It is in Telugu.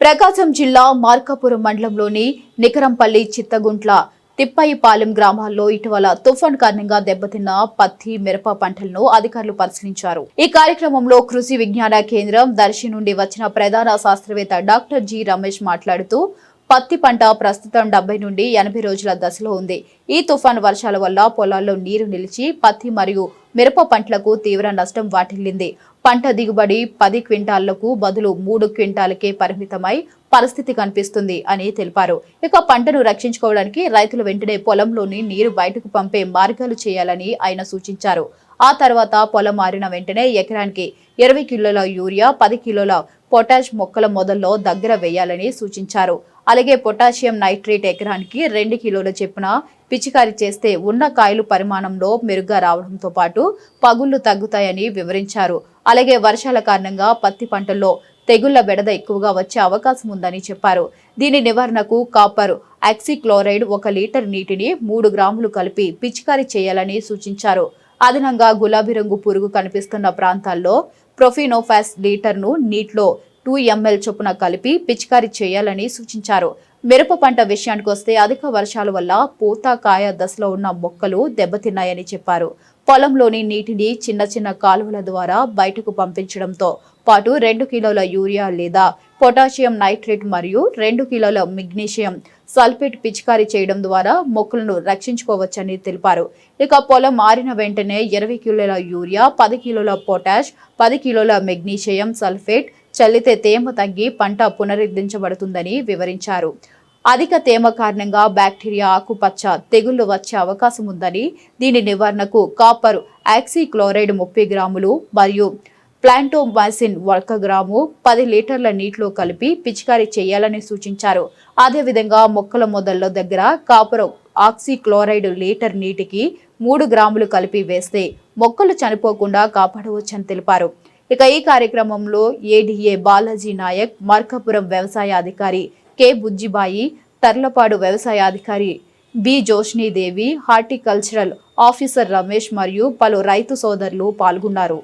ప్రకాశం జిల్లా మార్కాపురం మండలంలోని నికరంపల్లి చిత్తగుంట్ల తిప్పాయిపాలెం గ్రామాల్లో ఇటీవల తుఫాన్ కారణంగా దెబ్బతిన్న పత్తి మిరప పంటలను అధికారులు పరిశీలించారు. ఈ కార్యక్రమంలో కృషి విజ్ఞాన కేంద్రం దర్శి నుండి వచ్చిన ప్రధాన శాస్త్రవేత్త డాక్టర్ జి రమేష్ మాట్లాడుతూ పత్తి పంట ప్రస్తుతం డెబ్బై నుండి ఎనభై రోజుల దశలో ఉంది. ఈ తుఫాను వర్షాల వల్ల పొలాల్లో నీరు నిలిచి పత్తి మరియు మిరప పంటలకు తీవ్ర నష్టం వాటిల్లింది. పంట దిగుబడి పది క్వింటాళ్ళకు బదులు మూడు క్వింటాలకే పరిమితమై పరిస్థితి కనిపిస్తుంది అని తెలిపారు. ఇక పంటను రక్షించుకోవడానికి రైతులు వెంటనే పొలంలోని నీరు బయటకు పంపే మార్గాలు చేయాలని ఆయన సూచించారు. ఆ తర్వాత పొలం మారిన వెంటనే ఎకరానికి ఇరవై కిలోల యూరియా పది కిలోల పొటాష్ మొక్కల మొదల్లో దగ్గర వేయాలని సూచించారు. అలాగే పొటాషియం నైట్రేట్ ఎకరానికి రెండు కిలోల చెప్పున పిచికారీ చేస్తే ఉన్న కాయలు పరిమాణంలో మెరుగ్గా రావడంతో పాటు పగుళ్ళు తగ్గుతాయని వివరించారు. అలాగే వర్షాల కారణంగా పత్తి పంటల్లో తెగుళ్ళ బెడద ఎక్కువగా వచ్చే అవకాశం ఉందని చెప్పారు. దీని నివారణకు కాపర్ యాక్సిక్లోరైడ్ ఒక లీటర్ నీటిని మూడు గ్రాములు కలిపి పిచికారీ చేయాలని సూచించారు. అదనంగా గులాబీ రంగు పురుగు కనిపిస్తున్న ప్రాంతాల్లో ప్రొఫినోఫాస్ లీటర్ను నీటిలో టూ ఎంఎల్ చొప్పున కలిపి పిచికారీ చేయాలని సూచించారు. మిరప పంట విషయానికి వస్తే అధిక వర్షాల వల్ల పూత కాయ దశలో ఉన్న మొక్కలు దెబ్బతిన్నాయని చెప్పారు. పొలంలోని నీటిని చిన్న చిన్న కాలువల ద్వారా బయటకు పంపించడంతో పాటు రెండు కిలోల యూరియా లేదా పొటాషియం నైట్రేట్ మరియు రెండు కిలోల మెగ్నీషియం సల్ఫేట్ పిచికారీ చేయడం ద్వారా మొక్కలను రక్షించుకోవచ్చని తెలిపారు. ఇక పొలం మారిన వెంటనే ఇరవై కిలోల యూరియా పది కిలోల పొటాష్ పది కిలోల మెగ్నీషియం సల్ఫేట్ చల్లితే తేమ తగ్గి పంట పునరుద్ధరించబడుతుందని వివరించారు. అధిక తేమ కారణంగా బ్యాక్టీరియా ఆకుపచ్చ తెగుళ్ళు వచ్చే అవకాశం ఉందని దీని నివారణకు కాపర్ ఆక్సిక్లోరైడ్ ముప్పై గ్రాములు మరియు ప్లాంటోమాసిన్ ఒక గ్రాము పది లీటర్ల నీటిలో కలిపి పిచికారీ చేయాలని సూచించారు. అదేవిధంగా మొక్కల మొదళ్ళ దగ్గర కాపర్ ఆక్సిక్లోరైడ్ లీటర్ నీటికి మూడు గ్రాములు కలిపి వేస్తే మొక్కలు చనిపోకుండా కాపాడవచ్చని తెలిపారు. ఇక ఈ కార్యక్రమంలో ఏడీఏ బాలాజీ నాయక్ మార్కాపురం వ్యవసాయ అధికారి కె బుజ్జిబాయి తర్లపాడు వ్యవసాయ అధికారి B Joshnidevi horticultural officer Ramesh మరియు పలు రైతు సోదరులు పాల్గొన్నారు.